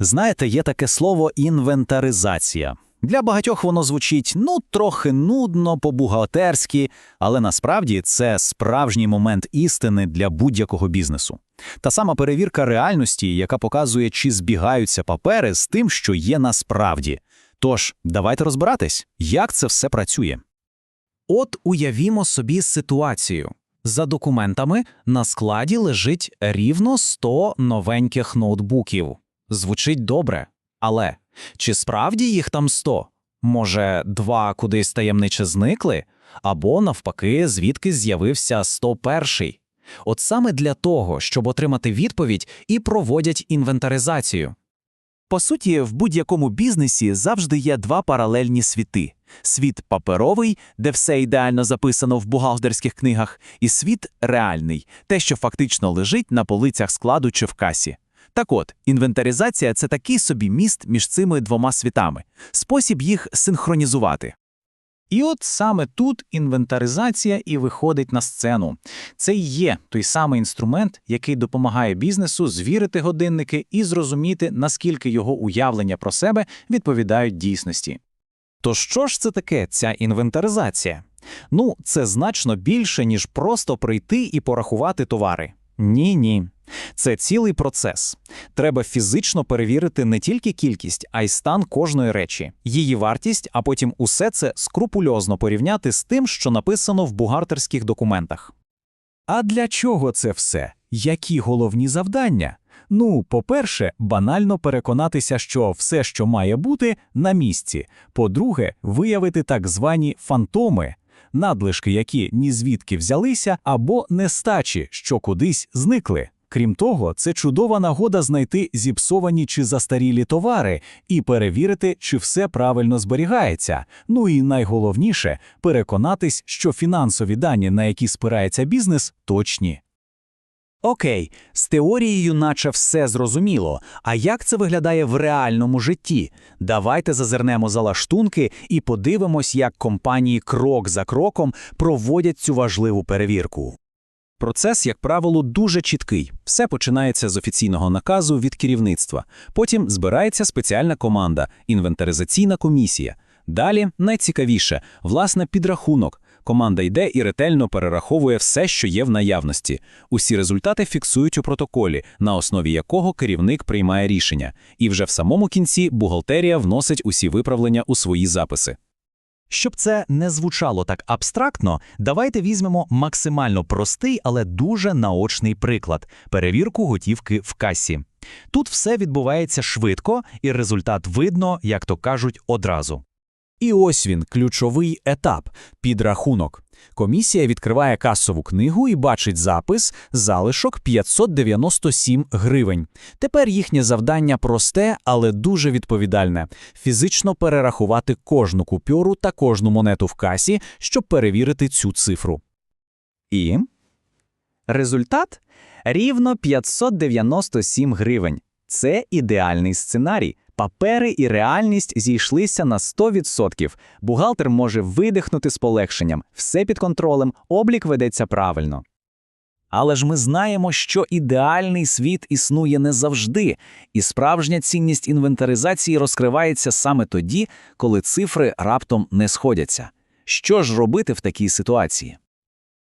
Знаєте, є таке слово інвентаризація. Для багатьох воно звучить ну трохи нудно, по-бухгалтерськи, але насправді це справжній момент істини для будь-якого бізнесу. Та сама перевірка реальності, яка показує, чи збігаються папери з тим, що є насправді. Тож, давайте розбиратись, як це все працює. От уявімо собі ситуацію. За документами на складі лежить рівно 100 новеньких ноутбуків. Звучить добре, але чи справді їх там 100? Може, два кудись таємниче зникли? Або, навпаки, звідки з'явився 101? От саме для того, щоб отримати відповідь, і проводять інвентаризацію. По суті, в будь-якому бізнесі завжди є два паралельні світи: світ паперовий, де все ідеально записано в бухгалтерських книгах, і світ реальний, те, що фактично лежить на полицях складу чи в касі. Так от, інвентаризація це такий собі міст між цими двома світами, спосіб їх синхронізувати. І от саме тут інвентаризація і виходить на сцену. Це і є той самий інструмент, який допомагає бізнесу звірити годинники і зрозуміти, наскільки його уявлення про себе відповідають дійсності. То що ж це таке ця інвентаризація? Ну, це значно більше, ніж просто прийти і порахувати товари. Ні, ні. Це цілий процес. Треба фізично перевірити не тільки кількість, а й стан кожної речі, її вартість, а потім усе це скрупульозно порівняти з тим, що написано в бухгалтерських документах. А для чого це все? Які головні завдання? Ну, по-перше, банально переконатися, що все, що має бути, на місці. По-друге, виявити так звані фантоми, надлишки, які ні звідки взялися, або нестачі, що кудись зникли. Крім того, це чудова нагода знайти зіпсовані чи застарілі товари і перевірити, чи все правильно зберігається. Ну і найголовніше переконатись, що фінансові дані, на які спирається бізнес, точні. Окей, з теорією наче все зрозуміло. А як це виглядає в реальному житті? Давайте зазирнемо за лаштунки і подивимось, як компанії крок за кроком проводять цю важливу перевірку. Процес, як правило, дуже чіткий. Все починається з офіційного наказу від керівництва. Потім збирається спеціальна команда, інвентаризаційна комісія. Далі найцікавіше власне підрахунок. Команда йде і ретельно перераховує все, що є в наявності. Усі результати фіксують у протоколі, на основі якого керівник приймає рішення. І вже в самому кінці бухгалтерія вносить усі виправлення у свої записи. Щоб це не звучало так абстрактно, давайте візьмемо максимально простий, але дуже наочний приклад перевірку готівки в касі. Тут все відбувається швидко, і результат видно, як то кажуть, одразу. І ось він, ключовий етап підрахунок. Комісія відкриває касову книгу і бачить запис залишок 597 гривень. Тепер їхнє завдання просте, але дуже відповідальне фізично перерахувати кожну купюру та кожну монету в касі, щоб перевірити цю цифру. І результат рівно 597 гривень. Це ідеальний сценарій. Папери і реальність зійшлися на 100%. Бухгалтер може видихнути з полегшенням, все під контролем, облік ведеться правильно. Але ж ми знаємо, що ідеальний світ існує не завжди, і справжня цінність інвентаризації розкривається саме тоді, коли цифри раптом не сходяться. Що ж робити в такій ситуації?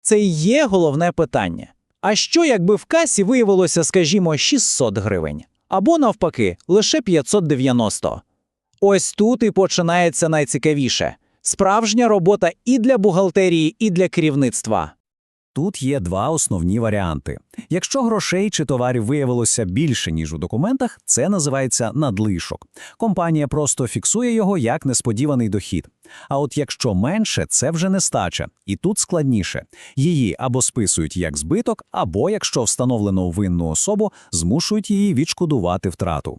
Це і є головне питання. А що, якби в касі виявилося, скажімо, 600 гривень? Або навпаки, лише 590. Ось тут і починається найцікавіше справжня робота і для бухгалтерії, і для керівництва. Тут є два основні варіанти. Якщо грошей чи товарів виявилося більше, ніж у документах, це називається надлишок. Компанія просто фіксує його як несподіваний дохід. А от якщо менше, це вже нестача, і тут складніше. Її або списують як збиток, або, якщо встановлено винну особу, змушують її відшкодувати втрату.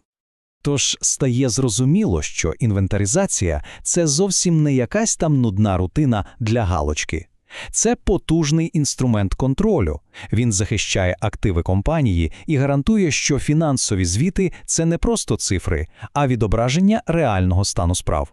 Тож стає зрозуміло, що інвентаризація це зовсім не якась там нудна рутина для галочки. Це потужний інструмент контролю. Він захищає активи компанії і гарантує, що фінансові звіти це не просто цифри, а відображення реального стану справ.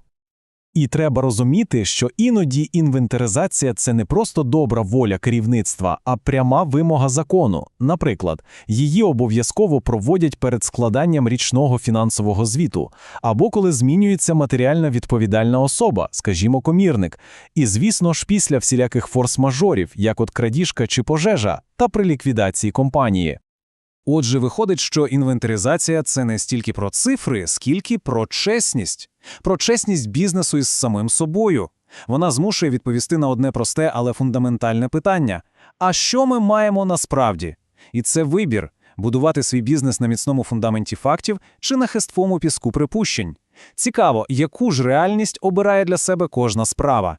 І треба розуміти, що іноді інвентаризація це не просто добра воля керівництва, а пряма вимога закону. Наприклад, її обов'язково проводять перед складанням річного фінансового звіту, або коли змінюється матеріальна відповідальна особа, скажімо, комірник. І, звісно ж, після всіляких форс-мажорів, як от крадіжка чи пожежа, та при ліквідації компанії. Отже, виходить, що інвентаризація це не стільки про цифри, скільки про чесність, про чесність бізнесу із самим собою. Вона змушує відповісти на одне просте, але фундаментальне питання: а що ми маємо насправді? І це вибір будувати свій бізнес на міцному фундаменті фактів чи на хисткому піску припущень. Цікаво, яку ж реальність обирає для себе кожна справа.